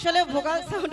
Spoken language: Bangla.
আসলে ভোকাল সাউন্ড